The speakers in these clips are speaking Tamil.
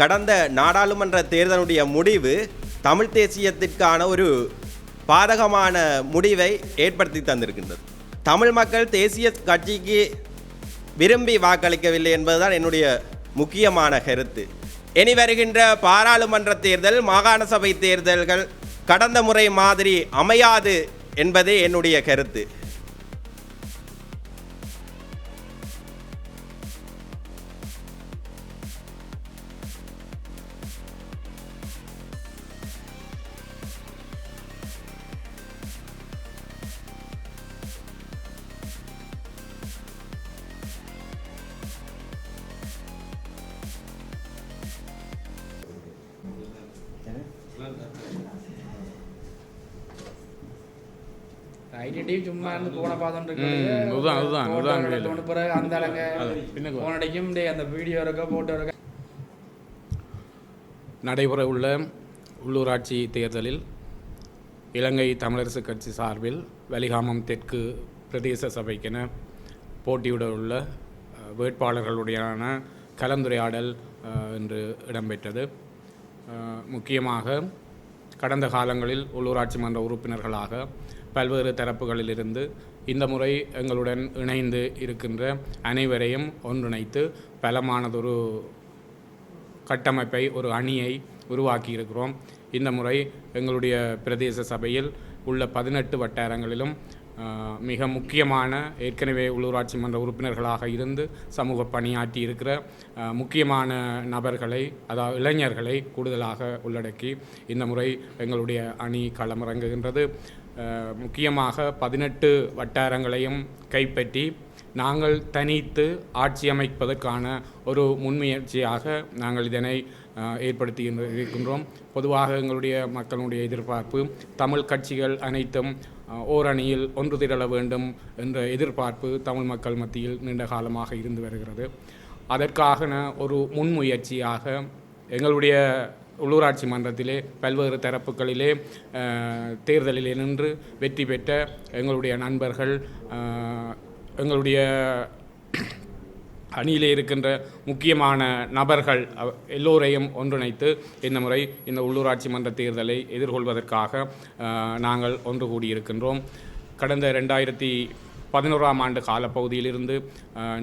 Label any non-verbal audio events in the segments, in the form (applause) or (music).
கடந்த நாடாளுமன்ற தேர்தலுடைய முடிவு தமிழ் தேசியத்திற்கான ஒரு பாதகமான முடிவை ஏற்படுத்தி தந்திருக்கின்றது. தமிழ் மக்கள் தேசிய கட்சிக்கு விரும்பி வாக்களிக்கவில்லை என்பதுதான் என்னுடைய முக்கியமான கருத்து. இனி வருகின்ற பாராளுமன்ற தேர்தல் மாகாண சபை தேர்தல்கள் கடந்த முறை மாதிரி அமையாது என்பதே என்னுடைய கருத்து. ஐடென்டி சும்மா இருந்து போன பார்த்துட்டு அதுதான், அதுதான், அதுதான் வேலை. தோணு பிறகு அந்த அளங்க. போன் அடிக்கும். டேய் அந்த வீடியோ இருக்க போட்டோ இருக்க? நடைபெற உள்ள உள்ளூராட்சி தேர்தலில் இலங்கை தமிழரசு கட்சி சார்பில் வலிகாமம் தெற்கு பிரதேச சபைக்கென போட்டியிட உள்ள வேட்பாளர்களுடையான கலந்துரையாடல் இன்று இடம்பெற்றது. முக்கியமாக கடந்த காலங்களில் உள்ளூராட்சி மன்ற உறுப்பினர்களாக பல்வேறு தரப்புகளிலிருந்து இந்த முறை எங்களுடன் இணைந்து இருக்கின்ற அனைவரையும் ஒன்றிணைத்து பலமானதொரு கட்டமைப்பை ஒரு அணியை உருவாக்கி இருக்கிறோம் இந்த முறை எங்களுடைய பிரதேச சபையில் உள்ள பதினெட்டு வட்டாரங்களிலும் மிக முக்கியமான ஏற்கனவே உள்ளூராட்சி மன்ற உறுப்பினர்களாக இருந்து சமூக பணியாற்றி இருக்கிற முக்கியமான நபர்களை அதாவது இளைஞர்களை கூடுதலாக உள்ளடக்கி இந்த முறை எங்களுடைய அணி களமிறங்குகின்றது முக்கியமாக பதினெட்டு வட்டாரங்களையும் கைப்பற்றி நாங்கள் தனித்து ஆட்சி அமைப்பதற்கான ஒரு முன்முயற்சியாக நாங்கள் இதனை ஏற்படுத்தி இருக்கின்றோம் பொதுவாக எங்களுடைய மக்களுடைய எதிர்பார்ப்பு தமிழ் கட்சிகள் அனைத்தும் ஓரணியில் ஒன்று திரள வேண்டும் என்ற எதிர்பார்ப்பு தமிழ் மக்கள் மத்தியில் நீண்ட காலமாக இருந்து வருகிறது. அதற்காக ஒரு முன்முயற்சியாக எங்களுடைய உள்ளூராட்சி மன்றத்திலே பல்வேறு தரப்புகளிலே தேர்தலில் தேர்தலிலே நின்று வெற்றி பெற்ற எங்களுடைய நண்பர்கள் எங்களுடைய அணியிலே இருக்கின்ற முக்கியமான நபர்கள் எல்லோரையும் ஒன்றிணைத்து இந்த முறை இந்த உள்ளூராட்சி மன்ற தேர்தலை எதிர்கொள்வதற்காக நாங்கள் ஒன்று கூடியிருக்கின்றோம். கடந்த ரெண்டாயிரத்தி பதினோராம் ஆண்டு காலப்பகுதியிலிருந்து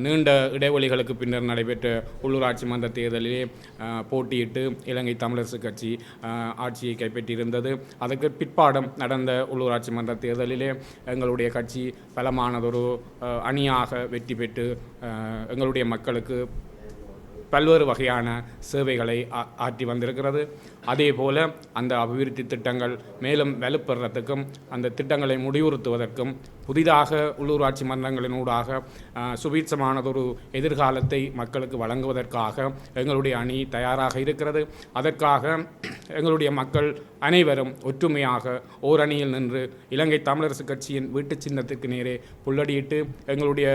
நீண்ட இடைவெளிகளுக்கு பின்னர் நடைபெற்ற உள்ளூராட்சி மன்ற தேர்தலிலே போட்டியிட்டு இலங்கை தமிழரசு கட்சி ஆட்சியை கைப்பற்றியிருந்தது. அதற்கு பிற்பாடம் நடந்த உள்ளூராட்சி மன்ற தேர்தலிலே எங்களுடைய கட்சி பலமானதொரு அணியாக வெற்றி பெற்று எங்களுடைய மக்களுக்கு பல்வேறு வகையான சேவைகளை ஆ- ஆற்றி வந்திருக்கிறது. அதே போல அந்த அபிவிருத்தி திட்டங்கள் மேலும் வலுப்பெறத்துக்கும் அந்த திட்டங்களை முடிவுறுத்துவதற்கும் புதிதாக உள்ளூராட்சி மன்றங்களினூடாக சுபீட்சமானதொரு எதிர்காலத்தை மக்களுக்கு வழங்குவதற்காக எங்களுடைய அணி தயாராக இருக்கிறது. அதற்காக எங்களுடைய மக்கள் அனைவரும் ஒற்றுமையாக ஓரணியில் நின்று இலங்கை தமிழரசு கட்சியின் வீட்டு சின்னத்திற்கு நேரே புள்ளடியிட்டு எங்களுடைய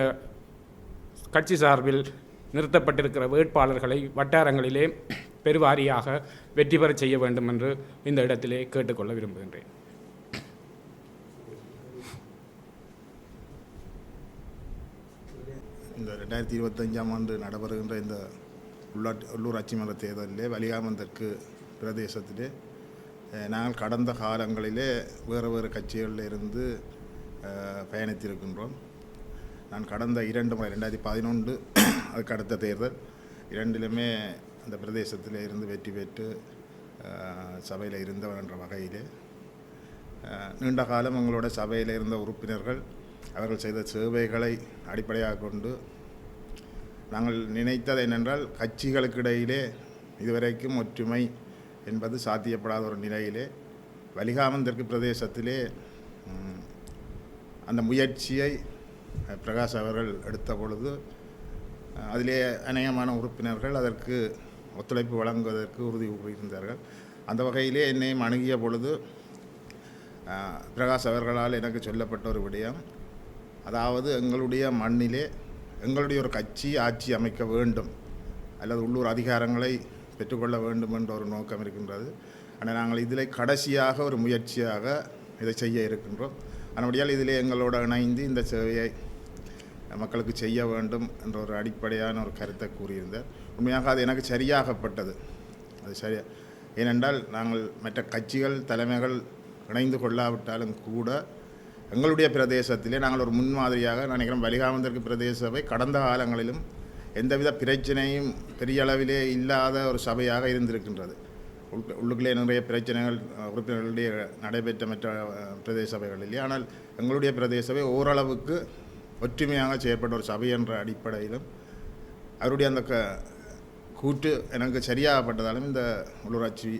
கட்சி சார்பில் நிறுத்தப்பட்டிருக்கிற வேட்பாளர்களை வட்டாரங்களிலே பெருவாரியாக வெற்றி பெறச் செய்ய வேண்டும் என்று இந்த இடத்திலே கேட்டுக்கொள்ள விரும்புகின்றேன். இந்த ரெண்டாயிரத்தி இருபத்தஞ்சாம் ஆண்டு நடைபெறுகின்ற இந்த உள்ளாட்சி உள்ளூராட்சி மன்ற தேர்தலிலே வலிகாமம் தெற்கு பிரதேசத்திலே நாங்கள் கடந்த காலங்களிலே வேறு வேறு கட்சிகளில் இருந்து பயணித்திருக்கின்றோம். நான் கடந்த இரண்டு முறை ரெண்டாயிரத்தி பதினொன்று அதுக்கு அடுத்த தேர்தல். இரண்டிலுமே அந்த பிரதேசத்தில் இருந்து வெற்றி பெற்று சபையில் இருந்தவர் என்ற வகையிலே. நீண்ட காலம் எங்களோட சபையில் இருந்த உறுப்பினர்கள் அவர்கள் செய்த சேவைகளை அடிப்படையாக கொண்டு நாங்கள் நினைத்தது என்னென்றால் கட்சிகளுக்கு இடையிலே இதுவரைக்கும் ஒற்றுமை என்பது சாத்தியப்படாத ஒரு நிலையிலே வலிகாமன் தெற்கு பிரதேசத்திலே அந்த முயற்சியை பிரகாஷ் அவர்கள் எடுத்த பொழுது அதிலே அநேகமான உறுப்பினர்கள் அதற்கு ஒத்துழைப்பு வழங்குவதற்கு உறுதி கூறியிருந்தார்கள். அந்த வகையிலே என்னையும் அணுகிய பொழுது பிரகாஷ் அவர்களால் எனக்கு சொல்லப்பட்ட ஒரு விடயம். அதாவது எங்களுடைய மண்ணிலே எங்களுடைய ஒரு கட்சி ஆட்சி அமைக்க வேண்டும் அல்லது உள்ளூர் அதிகாரங்களை பெற்றுக்கொள்ள வேண்டும் என்ற ஒரு நோக்கம் இருக்கின்றது. ஆனால் நாங்கள் இதில் கடைசியாக ஒரு முயற்சியாக இதை செய்ய இருக்கின்றோம். அதனுடையால் இதில் எங்களோட இணைந்து இந்த சேவையை மக்களுக்கு செய்ய வேண்டும் என்ற ஒரு அடிப்படையான ஒரு கருத்தை கூறியிருந்தார். உண்மையாக அது எனக்கு சரியாகப்பட்டது. அது சரியா ஏனென்றால் நாங்கள் மற்ற கட்சிகள் தலைமைகள் இணைந்து கொள்ளாவிட்டாலும் கூட எங்களுடைய பிரதேசத்திலே நாங்கள் ஒரு முன்மாதிரியாக நான் வலிகாமந்திற்கு வலிகாமந்தற்கு பிரதேச சபை கடந்த காலங்களிலும் எந்தவித பிரச்சனையும் பெரிய அளவிலே இல்லாத ஒரு சபையாக இருந்திருக்கின்றது. உள்ளுக்குள்ளே நிறைய பிரச்சனைகள் உறுப்பினர்களுடைய நடைபெற்ற மற்ற பிரதேச பிரதேச சபைகளிலே ஆனால் எங்களுடைய பிரதேச சபை ஓரளவுக்கு ஒற்றுமையாக செயற்பட்ட ஒரு சபை என்ற அடிப்படையிலும் அவருடைய அந்த க கூற்று எனக்கு சரியாகப்பட்டதாலும் இந்த உள்ளூராட்சி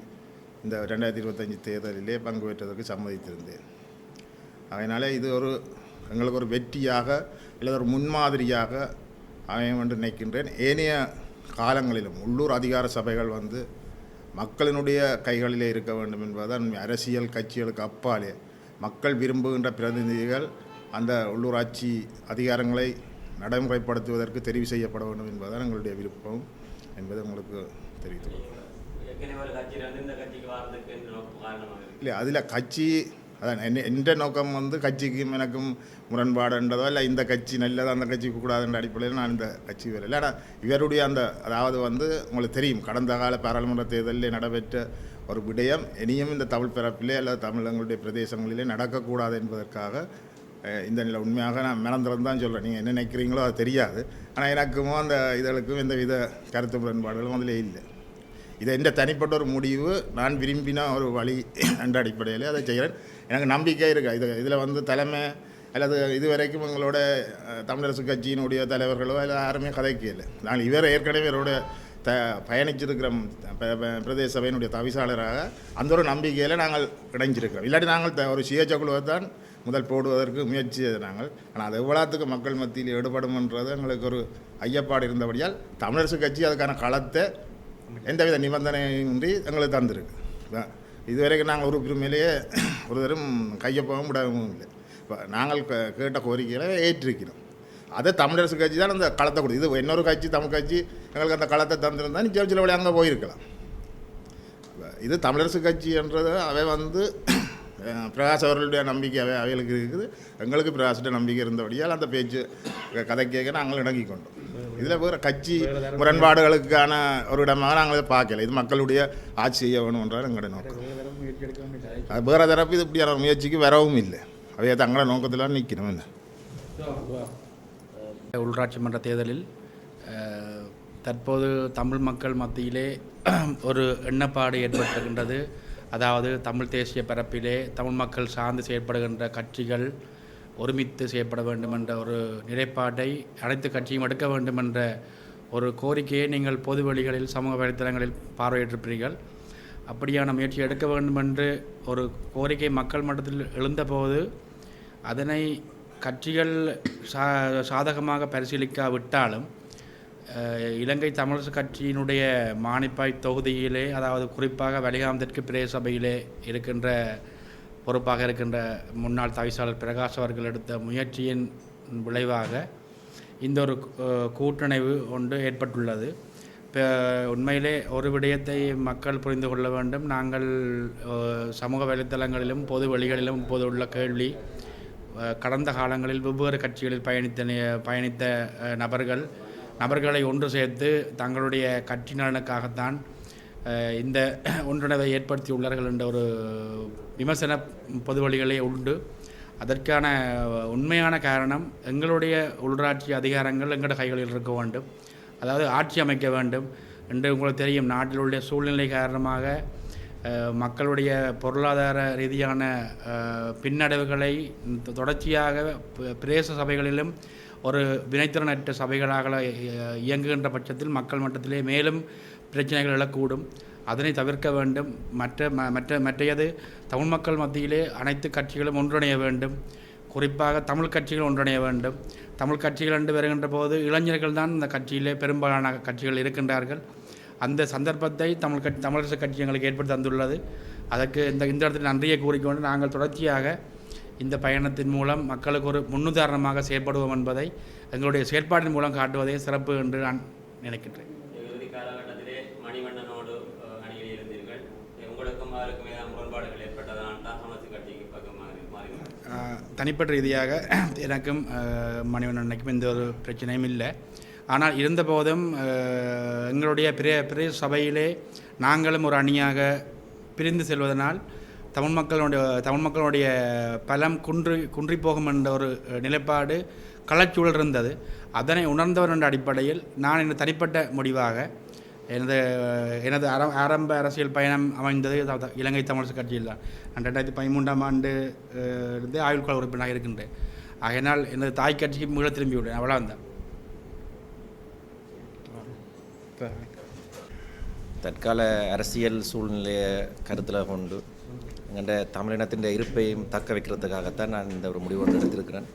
இந்த ரெண்டாயிரத்தி இருபத்தஞ்சி தேர்தலிலே பங்கு பெற்றதற்கு சம்மதித்திருந்தேன். அதனால் இது ஒரு எங்களுக்கு ஒரு வெற்றியாக அல்லது ஒரு முன்மாதிரியாக அமையும் என்று நினைக்கின்றேன். ஏனைய காலங்களிலும் உள்ளூர் அதிகார சபைகள் வந்து மக்களினுடைய கைகளிலே இருக்க வேண்டும் என்பதுதான் அரசியல் கட்சிகளுக்கு அப்பாலே. மக்கள் விரும்புகின்ற பிரதிநிதிகள் அந்த உள்ளூராட்சி அதிகாரங்களை நடைமுறைப்படுத்துவதற்கு தெரிவு செய்யப்பட வேண்டும் என்பதுதான் எங்களுடைய விருப்பம் என்பதை உங்களுக்கு தெரிவித்துக் கொள்கிறேன். இல்லை அதில் கட்சி அதான் என்ன எந்த நோக்கம் வந்து கட்சிக்கும் எனக்கும் முரண்பாடுன்றதோ இல்லை இந்த கட்சி நல்லது அந்த கட்சி கூடாதுன்ற அடிப்படையில் நான் இந்த கட்சி வரல ஆனால் இவருடைய அந்த அதாவது வந்து உங்களுக்கு தெரியும் கடந்த கால பாராளுமன்ற தேர்தலில் நடைபெற்ற ஒரு விடயம் இனியும் இந்த தமிழ் பிறப்பிலே அல்லது தமிழங்களுடைய பிரதேசங்களிலே நடக்கக்கூடாது என்பதற்காக இந்த நிலை உண்மையாக நான் மனந்திறந்து தான் சொல்கிறேன் நீங்கள் என்ன நினைக்கிறீங்களோ அது தெரியாது. ஆனால் எனக்கும் அந்த இதழுக்கும் எந்த வித கருத்து முரண்பாடுகளும் அதில் இல்லை. இது எந்த தனிப்பட்ட ஒரு முடிவு நான் விரும்பினா ஒரு வழி (coughs) என்ற அடிப்படையில் அதை செய்கிறேன். எனக்கு நம்பிக்கை இருக்குது இது இதில் வந்து தலைமை அல்லது இதுவரைக்கும் எங்களோட தமிழரசு கட்சியினுடைய தலைவர்களோ அல்ல யாருமே கதைக்கல. நாங்கள் இவர் ஏற்கனவே இவரோட த பயணிச்சிருக்கிற பிரதேச சபையினுடைய தவிசாளராக அந்த ஒரு நம்பிக்கையில் நாங்கள் இணைஞ்சிருக்கிறோம். இல்லாட்டி நாங்கள் த- ஒரு சுயேட்சை குழுவை தான் முதல் போடுவதற்கு முயற்சி நாங்கள். ஆனால் அது எவ்வளோத்துக்கு மக்கள் மத்தியில் ஈடுபடும்ன்றது எங்களுக்கு ஒரு ஐயப்பாடு இருந்தபடியால் தமிழரசு கட்சி அதுக்கான களத்தை எந்தவித நிபந்தனையின்றி எங்களுக்கு தந்திருக்கு. இதுவரைக்கும் நாங்கள் ஒரு (clears throat) ஒரு தரம் கையொப்பவும் விடவும் இல்லை. இப்போ நாங்கள் கேட்ட கோரிக்கைகளை ஏற்றிருக்கிறோம். அதே தமிழரசு கட்சி தான் அந்த களத்தை கொடுத்து இது இன்னொரு கட்சி தமிழ் கட்சி எங்களுக்கு அந்த களத்தை தந்திருந்தா நிச்சயம் சில வழி அங்கே போயிருக்கலாம். இது தமிழரசு கட்சி என்றது அவை வந்து (clears throat) பிரகாஷ் அவர்களுடைய நம்பிக்கை அவை அவைகளுக்கு இருக்குது. எங்களுக்கு பிரகாஷுடைய நம்பிக்கை இருந்தபடியால் அந்த பேச்சு கதை கேட்க நாங்கள் இணங்கி கொண்டோம். இதில் வேறு கட்சி முரண்பாடுகளுக்கான ஒரு இடமாக நாங்கள் இதை பார்க்கல. இது மக்களுடைய ஆட்சி செய்ய வேணும் என்றால் எங்களோட நோக்கம். வேறு தரப்பு இது இப்படியான முயற்சிக்கு வரவும் இல்லை. அவையை தங்களோட நோக்கத்தில் நிற்கணும் என்ன? உள்ளாட்சி மன்ற தேர்தலில் தற்போது தமிழ் மக்கள் மத்தியிலே (clears throat) ஒரு எண்ணப்பாடு ஏற்பட்டிருக்கின்றது. அதாவது தமிழ் தேசிய பரப்பிலே தமிழ் மக்கள் சார்ந்து செயற்படுகின்ற கட்சிகள் ஒருமித்து செய்யப்பட வேண்டும் என்ற ஒரு நிலைப்பாட்டை அனைத்து கட்சியும் எடுக்க வேண்டும் என்ற ஒரு கோரிக்கையை நீங்கள் பொது வழிகளில் சமூக வலைத்தளங்களில் பார்வையிட்டிருப்பீர்கள். அப்படியான முயற்சி எடுக்க வேண்டும் என்று ஒரு கோரிக்கை மக்கள் மட்டத்தில் எழுந்தபோது அதனை கட்சிகள் சா சாதகமாக பரிசீலிக்காவிட்டாலும் இலங்கை தமிழரசு கட்சியினுடைய மானிப்பாய் தொகுதியிலே அதாவது குறிப்பாக வலிகாமத்திற்கு பிரதேச சபையிலே இருக்கின்ற பொறுப்பாக இருக்கின்ற முன்னாள் தவிசாளர் பிரகாஷ் அவர்கள் எடுத்த முயற்சியின் விளைவாக இந்த ஒரு கூட்டணைவு ஒன்று ஏற்பட்டுள்ளது. இப்போ உண்மையிலே ஒரு விடயத்தை மக்கள் புரிந்து கொள்ள வேண்டும். நாங்கள் சமூக வலைத்தளங்களிலும் பொது வழிகளிலும் இப்போது உள்ள கேள்வி கடந்த காலங்களில் வெவ்வேறு கட்சிகளில் பயணித்த நி- பயணித்த நபர்கள் நபர்களை ஒன்று சேர்த்து தங்களுடைய கட்சி நலனுக்காகத்தான் இந்த ஒன்றிணைவை ஏற்படுத்தியுள்ளார்கள் என்ற ஒரு விமர்சன பொது வழிகளே உண்டு. அதற்கான உண்மையான காரணம் எங்களுடைய உள்ளாட்சி அதிகாரங்கள் எங்களோட கைகளில் இருக்க வேண்டும். அதாவது ஆட்சி அமைக்க வேண்டும் என்று உங்களுக்கு தெரியும். நாட்டில் உள்ள சூழ்நிலை காரணமாக மக்களுடைய பொருளாதார ரீதியான பின்னடைவுகளை தொடர்ச்சியாக பிரதேச சபைகளிலும் ஒரு வினைத்திறனற்ற சபைகளாக இயங்குகின்ற பட்சத்தில் மக்கள் மட்டத்திலே மேலும் பிரச்சனைகள் எழக்கூடும் அதனை தவிர்க்க வேண்டும். மற்ற ம- மற்ற மற்றையது தமிழ் மக்கள் மத்தியிலே அனைத்து கட்சிகளும் ஒன்றிணைய வேண்டும். குறிப்பாக தமிழ் கட்சிகள் ஒன்றிணைய வேண்டும். தமிழ் கட்சிகள் என்று வருகின்ற போது இளைஞர்கள் தான் இந்த கட்சியிலே பெரும்பாலான கட்சிகள் இருக்கின்றார்கள். அந்த சந்தர்ப்பத்தை தமிழ் கட்சி தமிழரசு கட்சி எங்களுக்கு ஏற்படுத்தி தந்துள்ளது. அதற்கு இந்த இந்த இடத்தில் நன்றியை கூறிக்கொண்டு நாங்கள் தொடர்ச்சியாக இந்த பயணத்தின் மூலம் மக்களுக்கு ஒரு முன்னுதாரணமாக செயற்படுவோம் என்பதை எங்களுடைய செயற்பாட்டின் மூலம் காட்டுவதே சிறப்பு என்று நான் நினைக்கின்றேன். தனிப்பட்ட ரீதியாக (clears throat) எனக்கும் ஆஹ் அன்னைக்கும் எந்த ஒரு பிரச்சனையும் இல்லை. ஆனால் இருந்தபோதும் எங்களுடைய பிற பிற சபையிலே நாங்களும் ஒரு அணியாக பிரிந்து செல்வதனால் தமிழ் மக்களுடைய தமிழ் மக்களுடைய பலம் குன்றி குன்றி போகும் என்ற ஒரு நிலைப்பாடு களச்சூழல் இருந்தது. அதனை உணர்ந்தவர் என்ற அடிப்படையில் நான் எனது தனிப்பட்ட முடிவாக எனது எனது ஆர ஆரம்ப அரசியல் பயணம் அமைந்தது இலங்கை தமிழரசு கட்சியில் தான். நான் ரெண்டாயிரத்தி பதிமூன்றாம் ஆண்டு அஹ், இருந்து ஆயுள்கால உறுப்பினராக இருக்கின்றேன். அதனால் எனது தாய் கட்சிக்கு மீள திரும்பி விட்டேன் அவ்வளோ தான் தற்கால அரசியல் சூழ்நிலையை கருத்தில் கொண்டு எங்கள்ட தமிழினத்தின் இருப்பையும் தக்க வைக்கிறதுக்காகத்தான் நான் இந்த ஒரு முடிவு ஒன்று எடுத்திருக்கிறேன்.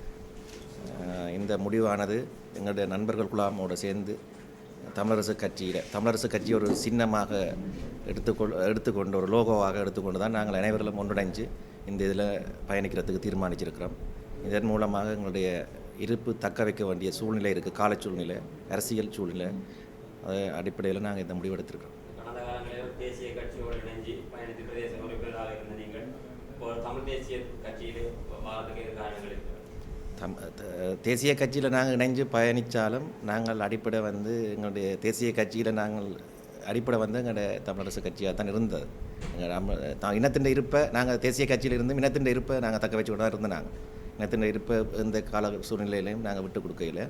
இந்த முடிவானது எங்களுடைய நண்பர்கள் குழாமோடு சேர்ந்து தமிழரசு கட்சியில் தமிழரசு கட்சி ஒரு சின்னமாக எடுத்துக்கொள் எடுத்துக்கொண்டு ஒரு லோகோவாக எடுத்துக்கொண்டு தான் நாங்கள் அனைவர்களும் ஒன்றிணைஞ்சு இந்த இதில் பயணிக்கிறதுக்கு தீர்மானிச்சிருக்கிறோம். இதன் மூலமாக எங்களுடைய இருப்பு தக்க வைக்க வேண்டிய சூழ்நிலை இருக்குது கால சூழ்நிலை அரசியல் சூழ்நிலை அது அடிப்படையில் நாங்கள் இந்த முடிவு எடுத்திருக்கிறோம். தேசிய கட்சியோடு இணைஞ்சு பயணித்து பிரதேச உறுப்பினராக இருந்த நீங்கள் இப்போ தமிழ் தேசிய கட்சியில் வாரத்துக்கு காரணங்கள் இருக்கிறது தம் தேசிய கட்சியில் நாங்கள் இணைஞ்சு பயணித்தாலும் நாங்கள் அடிப்படை வந்து எங்களுடைய தேசிய கட்சியில் நாங்கள் அடிப்படை வந்து எங்களுடைய தமிழரசு கட்சியாக தான் இருந்தது. நம்ம த- இனத்தின் இருப்பை நாங்கள் தேசிய கட்சியில் இருந்து இனத்தின் இருப்பை நாங்கள் தக்க வச்சுக்கிட்டு தான் இருந்தோம் நாங்கள் இனத்தின் இருப்பை இந்த கால சூழ்நிலையிலையும் நாங்கள் விட்டு கொடுக்கையில்.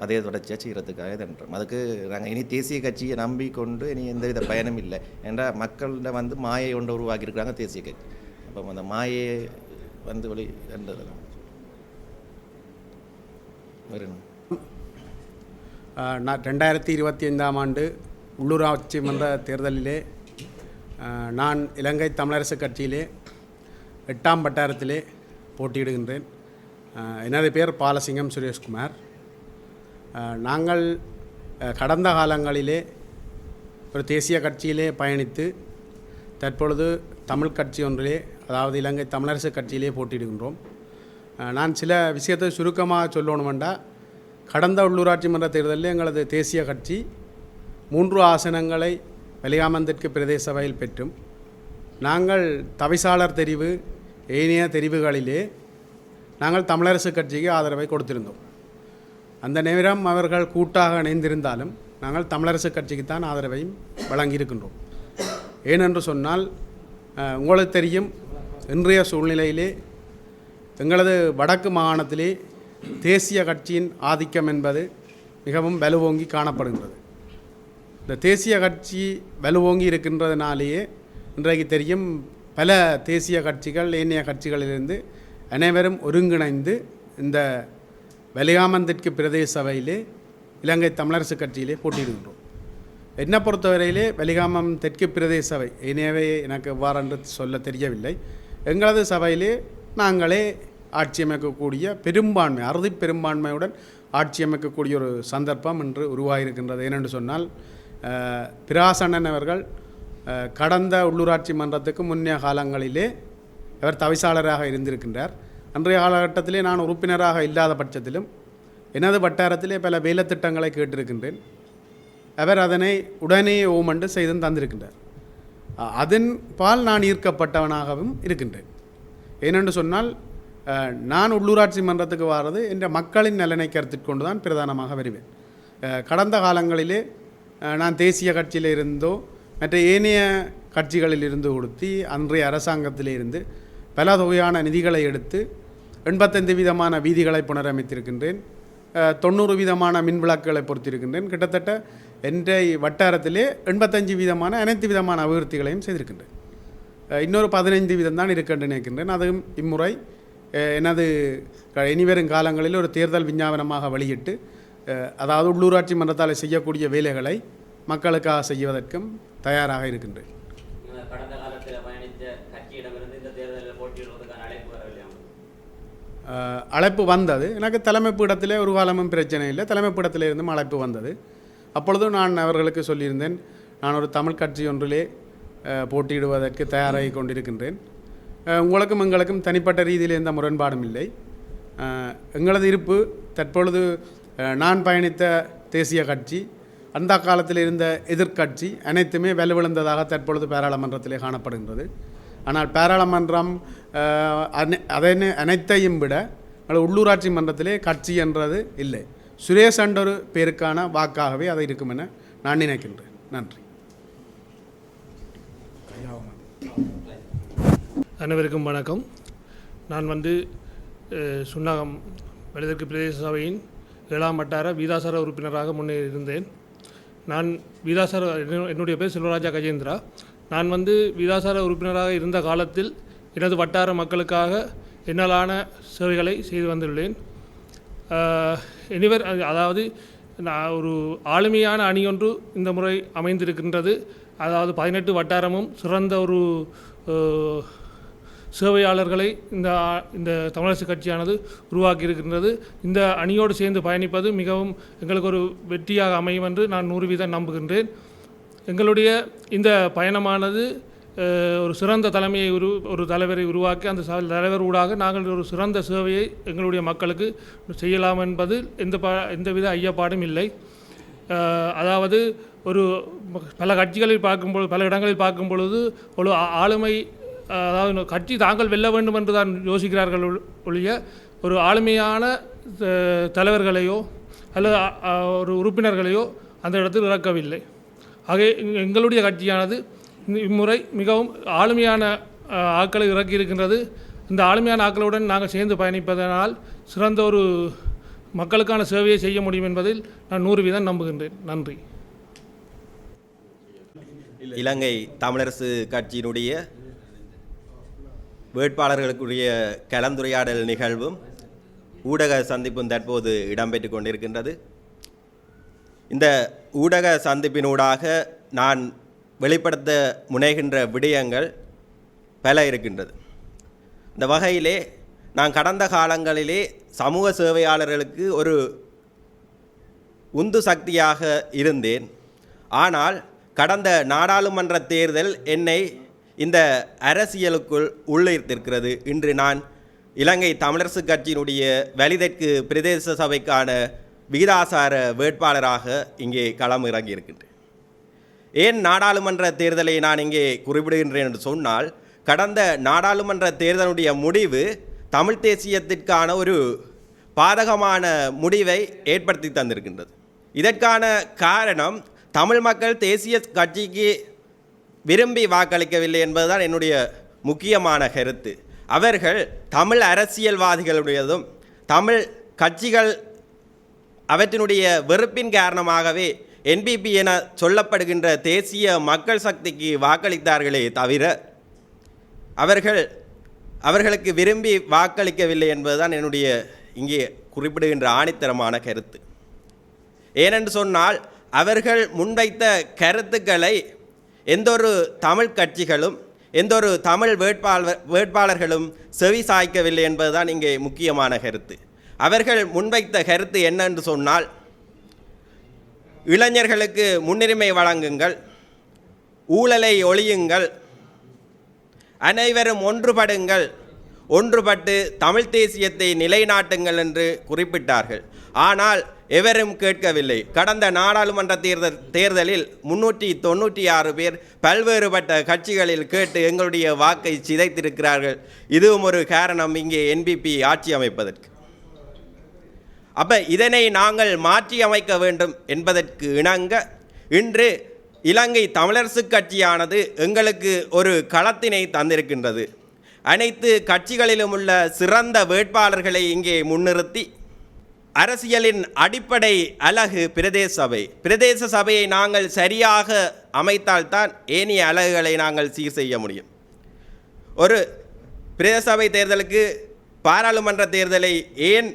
அதே தொடர்ச்சியாக செய்கிறதுக்காக தன்றோம் அதுக்கு நாங்கள் இனி தேசிய கட்சியை நம்பி கொண்டு இனி எந்த வித பயனும் இல்லை. ஏன்னா மக்கள்கிட்ட வந்து மாயை ஒன்று உருவாக்கி இருக்கிறாங்க தேசிய கட்சி. அப்போ அந்த மாயை வந்து வழி என்றதெல்லாம் வேறு நான் ரெண்டாயிரத்தி இருபத்தி ஐந்தாம் ஆண்டு உள்ளூராட்சி மன்ற தேர்தலிலே நான் இலங்கை தமிழரசு கட்சியிலே எட்டாம் வட்டாரத்திலே போட்டியிடுகின்றேன் எனது பேர் பாலசிங்கம் சுரேஷ்குமார் நாங்கள் கடந்த காலங்களிலே ஒரு தேசிய கட்சியிலே பயணித்து தற்பொழுது தமிழ் கட்சி ஒன்றிலே அதாவது இலங்கை தமிழரசு கட்சியிலே போட்டியிடுகின்றோம். நான் சில விஷயத்தை சுருக்கமாக சொல்லணுமெண்டா கடந்த உள்ளூராட்சி மன்ற தேர்தலில் எங்களது தேசிய கட்சி மூன்று ஆசனங்களை வெளியாமந்திற்கு பிரதேச சபையில் பெற்றும். நாங்கள் தவிசாளர் தெரிவு ஏனைய தெரிவுகளிலே நாங்கள் தமிழரசு கட்சிக்கு ஆதரவை கொடுத்திருந்தோம். அந்த நேரம் அவர்கள் கூட்டாக இணைந்திருந்தாலும் நாங்கள் தமிழரசு கட்சிக்கு தான் ஆதரவையும் வழங்கியிருக்கின்றோம். ஏனென்று சொன்னால் உங்களுக்கு தெரியும் இன்றைய சூழ்நிலையிலே எங்களது வடக்கு மாகாணத்திலே தேசிய கட்சியின் ஆதிக்கம் என்பது மிகவும் வலுவோங்கி காணப்படுகின்றது. இந்த தேசிய கட்சி வலுவோங்கி இருக்கின்றதுனாலேயே இன்றைக்கு தெரியும் பல தேசிய கட்சிகள் ஏனைய கட்சிகளிலிருந்து அனைவரும் ஒருங்கிணைந்து இந்த வெளியாமந்திற்கு பிரதேச சபையிலே இலங்கை தமிழரசு கட்சியிலே போட்டியிடுகின்றோம். என்னை பொறுத்தவரையிலே வெளிகாமம் தெற்கு பிரதேச சபை இனியவே எனக்கு எவ்வாறென்று சொல்ல தெரியவில்லை. எங்களது சபையிலே நாங்களே ஆட்சி அமைக்கக்கூடிய பெரும்பான்மை அறுதி பெரும்பான்மையுடன் ஆட்சி அமைக்கக்கூடிய ஒரு சந்தர்ப்பம் இன்று உருவாகியிருக்கின்றது ஏனென்று சொன்னால் அஹ், பிராசண்ணன் அவர்கள் கடந்த உள்ளூராட்சி மன்றத்துக்கு முன்னைய காலங்களிலே அவர் தவிசாளராக இருந்திருக்கின்றார். அன்றைய காலகட்டத்திலே நான் உறுப்பினராக இல்லாத பட்சத்திலும் எனது வட்டாரத்திலே பல வேலைத்திட்டங்களை கேட்டிருக்கின்றேன். அவர் அதனை உடனே ஓமண்டு செய்து தந்திருக்கின்றார். அதன் பால் நான் ஈர்க்கப்பட்டவனாகவும் இருக்கின்றேன். ஏனென்று சொன்னால் நான் உள்ளூராட்சி மன்றத்துக்கு வாரது என்ற மக்களின் நலனை கருத்தில் கொண்டு தான் பிரதானமாக வருவேன். கடந்த காலங்களிலே நான் தேசிய கட்சியில் இருந்தோ மற்ற ஏனைய கட்சிகளில் இருந்து கொடுத்து அன்றைய அரசாங்கத்திலிருந்து பல தொகையான நிதிகளை எடுத்து எண்பத்தைந்து விதமான வீதிகளை புனரமைத்திருக்கின்றேன். தொண்ணூறு விதமான மின் விளக்குகளை பொறுத்திருக்கின்றேன் கிட்டத்தட்ட என்றை வட்டாரத்திலே எண்பத்தஞ்சு விதமான அனைத்து விதமான அபிவிருத்திகளையும் செய்திருக்கின்றேன். இன்னொரு பதினைந்து வீதம் தான் இருக்கென்று நினைக்கின்றேன். அதுவும் இம்முறை எனது இனிவரும் காலங்களில் ஒரு தேர்தல் விஞ்ஞாபனமாக வெளியிட்டு அதாவது உள்ளூராட்சி மன்றத்தால் செய்யக்கூடிய வேலைகளை மக்களுக்காக செய்வதற்கும் தயாராக இருக்கின்றேன். அழைப்பு வந்தது. எனக்கு தலைமை பீடத்திலே ஒரு காலமும் பிரச்சனை இல்லை. தலைமை பீடத்திலே இருந்தும் அழைப்பு வந்தது. அப்பொழுதும் நான் அவர்களுக்கு சொல்லியிருந்தேன் நான் ஒரு தமிழ் கட்சி ஒன்றிலே போட்டியிடுவதற்கு தயாராகி கொண்டிருக்கின்றேன். உங்களுக்கும் எங்களுக்கும் தனிப்பட்ட ரீதியில் எந்த முரண்பாடும் இல்லை. எங்களது இருப்பு தற்பொழுது நான் பயணித்த தேசிய கட்சி அந்த காலத்தில் இருந்த எதிர்க்கட்சி அனைத்துமே வலுவிழந்ததாக தற்பொழுது பாராளுமன்றத்திலே காணப்படுகின்றது. ஆனால் பாராளுமன்றம் அனை- அதனை அனைத்தையும் விட உள்ளூராட்சி மன்றத்திலே கட்சி என்றது இல்லை. சுரேஷ் என்ற பேருக்கான வாக்காகவே அதை இருக்கும் என நான் நினைக்கின்றேன். நன்றி. அனைவருக்கும் வணக்கம். நான் வந்து சுன்னாகம் வலிதற்கு பிரதேச சபையின் ஏழாம் வட்டார வீதாசார உறுப்பினராக முன்னே இருந்தேன். நான் வீதாசார என்னுடைய பேர் செல்வராஜா கஜேந்திரா. நான் வந்து வீதாசார உறுப்பினராக இருந்த காலத்தில் எனது வட்டார மக்களுக்காக என்னாலான சேவைகளை செய்து வந்துள்ளேன். எனிவர் அதாவது நான் ஒரு ஆளுமையான அணி ஒன்று இந்த முறை அமைந்திருக்கின்றது. அதாவது பதினெட்டு வட்டாரமும் சிறந்த ஒரு சேவையாளர்களை இந்த இந்த தமிழரசு கட்சியானது உருவாக்கி இருக்கின்றது இந்த அணியோடு சேர்ந்து பயணிப்பது மிகவும் எங்களுக்கு ஒரு வெற்றியாக அமையும் என்று நான் நூறு வீதம் நம்புகின்றேன். எங்களுடைய இந்த பயணமானது ஒரு சிறந்த தலைமையை உரு ஒரு தலைவரை உருவாக்கி அந்த ச- தலைவர் ஊடாக நாங்கள் ஒரு சிறந்த சேவையை எங்களுடைய மக்களுக்கு செய்யலாம் என்பது எந்த ப எந்தவித ஐயப்பாடும் இல்லை. அதாவது ஒரு பல கட்சிகளில் பார்க்கும்பொழுது பல இடங்களில் பார்க்கும் பொழுது ஒரு ஆளுமை அதாவது கட்சி தாங்கள் வெல்ல வேண்டும் என்று தான் யோசிக்கிறார்கள் ஒழிய ஒரு ஆளுமையான தலைவர்களையோ அல்லது ஒரு உறுப்பினர்களையோ அந்த இடத்தில் இறக்கவில்லை. ஆகவே எங்களுடைய கட்சியானது இம்முறை மிகவும் ஆளுமையான ஆட்களை இறக்கி இருக்கின்றது. இந்த ஆளுமையான ஆட்களுடன் நாங்கள் சேர்ந்து பயணிப்பதனால் சிறந்த ஒரு மக்களுக்கான சேவையை செய்ய முடியும் என்பதில் நான் நூறு வீதம் நம்புகின்றேன். நன்றி. இலங்கை தமிழரசு கட்சியினுடைய வேட்பாளர்களுக்குரிய கலந்துரையாடல் நிகழ்வும் ஊடக சந்திப்பும் தற்போது இடம்பெற்று கொண்டிருக்கின்றது. இந்த ஊடக சந்திப்பினூடாக நான் வெளிப்படுத்த முனைகின்ற விடயங்கள் பல இருக்கின்றது. இந்த வகையிலே நான் கடந்த காலங்களிலே சமூக சேவையாளர்களுக்கு ஒரு உந்து சக்தியாக இருந்தேன். ஆனால் கடந்த நாடாளுமன்ற தேர்தல் என்னை இந்த அரசியலுக்குள் உள்ளிருத்திருக்கிறது இன்று நான் இலங்கை தமிழரசு கட்சியினுடைய வலிதற்கு பிரதேச சபைக்கான விகிதாசார வேட்பாளராக இங்கே களம் இறங்கியிருக்கின்றேன் ஏன் நாடாளுமன்ற தேர்தலை நான் இங்கே குறிப்பிடுகின்றேன் என்று சொன்னால் கடந்த நாடாளுமன்ற தேர்தலுடைய முடிவு தமிழ் தேசியத்திற்கான ஒரு பாதகமான முடிவை ஏற்படுத்தி தந்திருக்கின்றது. இதற்கான காரணம் தமிழ் மக்கள் தேசிய கட்சிக்கு விரும்பி வாக்களிக்கவில்லை என்பதுதான் என்னுடைய முக்கியமான கருத்து. அவர்கள் தமிழ் அரசியல்வாதிகளுடையதும் தமிழ் கட்சிகள் அவற்றினுடைய வெறுப்பின் காரணமாகவே என்பிபி என சொல்லப்படுகின்ற தேசிய மக்கள் சக்திக்கு வாக்களித்தார்களே தவிர அவர்கள் அவர்களுக்கு விரும்பி வாக்களிக்கவில்லை என்பதுதான் என்னுடைய இங்கே குறிப்பிடுகின்ற ஆணித்தரமான கருத்து. ஏனென்று சொன்னால் அவர்கள் முன்வைத்த கருத்துக்களை எந்தொரு தமிழ் கட்சிகளும் எந்தொரு தமிழ் வேட்பாளர் வேட்பாளர்களும் செவி சாய்க்கவில்லை என்பதுதான் இங்கே முக்கியமான கருத்து. அவர்கள் முன்வைத்த கருத்து என்னென்று சொன்னால் இளைஞர்களுக்கு முன்னுரிமை வழங்குங்கள். ஊழலை ஒழியுங்கள். அனைவரும் ஒன்றுபடுங்கள். ஒன்றுபட்டு தமிழ் தேசியத்தை நிலைநாட்டுங்கள் என்று குறிப்பிட்டார்கள். ஆனால் எவரும் கேட்கவில்லை. கடந்த நாடாளுமன்ற தேர்தல் தேர்தலில் முன்னூற்றி தொண்ணூற்றி ஆறு பேர் பல்வேறுபட்ட கட்சிகளில் கேட்டு எங்களுடைய வாக்கை சிதைத்திருக்கிறார்கள். இதுவும் ஒரு காரணம் இங்கே என்பிபி ஆட்சி அமைப்பதற்கு. அப்போ இதனை நாங்கள் மாற்றி அமைக்க வேண்டும் என்பதற்கு இணங்க இன்று இலங்கை தமிழரசு கட்சியானது எங்களுக்கு ஒரு களத்தினை தந்திருக்கின்றது. அனைத்து கட்சிகளிலும் உள்ள சிறந்த வேட்பாளர்களை இங்கே முன்னிறுத்தி அரசியலின் அடிப்படை அலகு பிரதேச சபை. பிரதேச சபையை நாங்கள் சரியாக அமைத்தால்தான் ஏனைய அலகுகளை நாங்கள் சீர் செய்ய முடியும். ஒரு பிரதேச சபை தேர்தலுக்கு பாராளுமன்ற தேர்தலை ஏன்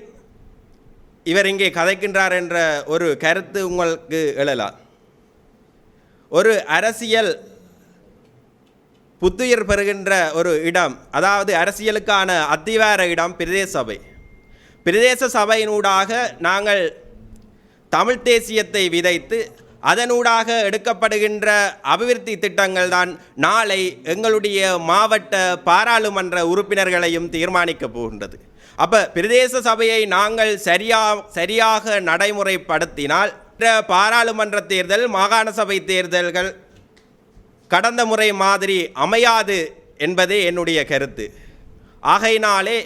இவர் இங்கே கதைக்கின்றார் என்ற ஒரு கருத்து உங்களுக்கு எழலாம். ஒரு அரசியல் புத்துயிர் பெறுகின்ற ஒரு இடம் அதாவது அரசியலுக்கான அத்திவார இடம் பிரதேச சபை. பிரதேச சபையினூடாக நாங்கள் தமிழ் தேசியத்தை விதைத்து அதனூடாக எடுக்கப்படுகின்ற அபிவிருத்தி திட்டங்கள் தான் நாளை எங்களுடைய மாவட்ட பாராளுமன்ற உறுப்பினர்களையும் தீர்மானிக்கப் போகின்றது. அப்போ பிரதேச சபையை நாங்கள் சரியா சரியாக நடைமுறைப்படுத்தினால் பாராளுமன்ற தேர்தல் மாகாண சபை தேர்தல்கள் கடந்த முறை மாதிரி அமையாது என்பதே என்னுடைய கருத்து. ஆகையினாலே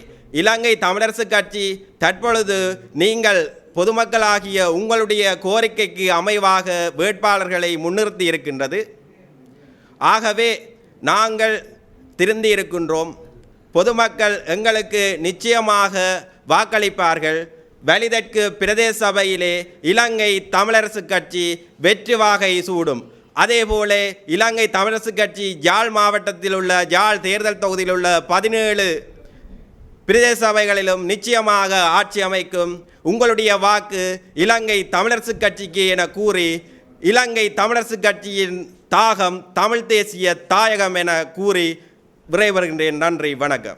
இலங்கை தமிழரசு கட்சி தற்பொழுது நீங்கள் பொதுமக்களாகிய உங்களுடைய கோரிக்கைக்கு அமைவாக வேட்பாளர்களை முன்னிறுத்தி இருக்கின்றது. ஆகவே நாங்கள் திருந்தி இருக்கின்றோம். பொதுமக்கள் எங்களுக்கு நிச்சயமாக வாக்களிப்பார்கள். வலிதற்கு பிரதேச சபையிலே இலங்கை தமிழரசு கட்சி வெற்றி வாகை சூடும். அதேபோல இலங்கை தமிழரசு கட்சி யாழ் மாவட்டத்தில் உள்ள யாழ் தேர்தல் தொகுதியில் உள்ள பதினேழு பிரதேச சபைகளிலும் நிச்சயமாக ஆட்சி அமைக்கும். உங்களுடைய வாக்கு இலங்கை தமிழரசு கட்சிக்கு என கூறி இலங்கை தமிழரசு கட்சியின் தாகம் தமிழ் தேசிய தாயகம் என கூறி விரைவருகின்றேன். நன்றி வணக்கம்.